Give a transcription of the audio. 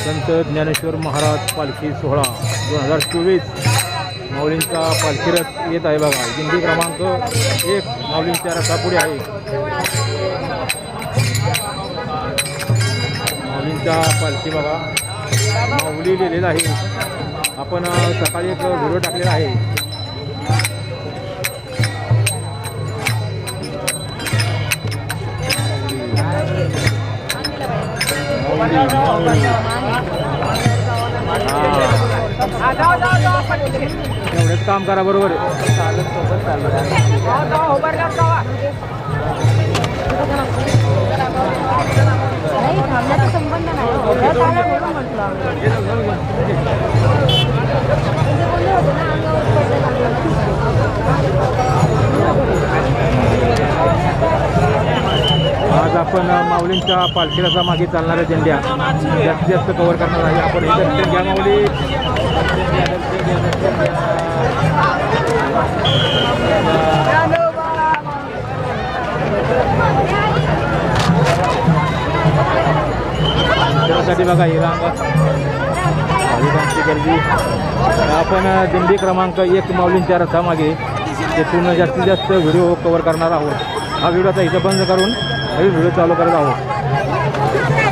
संत ज्ञानेश्वर महाराज पालखी सोहळा दोन हजार चोवीस. माऊलींचा पालखी रथ येत आहे बघा. दिंडी क्रमांक एक. माऊलींच्या रथापुढे आहे. माऊलींचा पालखी बघा. माऊली लिहिलेला आहे. आपण सकाळी एक व्हिडिओ टाकलेला आहे. एवढंच काम करा बरोबर आहे. चालत सोबत संबंध नाही आज आपण माऊलींच्या पालखीला मागे चालणाऱ्या झेंड्या जास्तीत जास्त कव्हर करणार आहे. आपण हे घ्या माऊली. त्यासाठी बघा ही गर्दी. आपण अ, दिंडी क्रमांक एक माऊलींच्या रथामागे तेथून जास्तीत जास्त व्हिडिओ कव्हर करणार आहोत. हा व्हिडिओ आता इथं बंद करून व्हिडिओ चालू करत आहोत.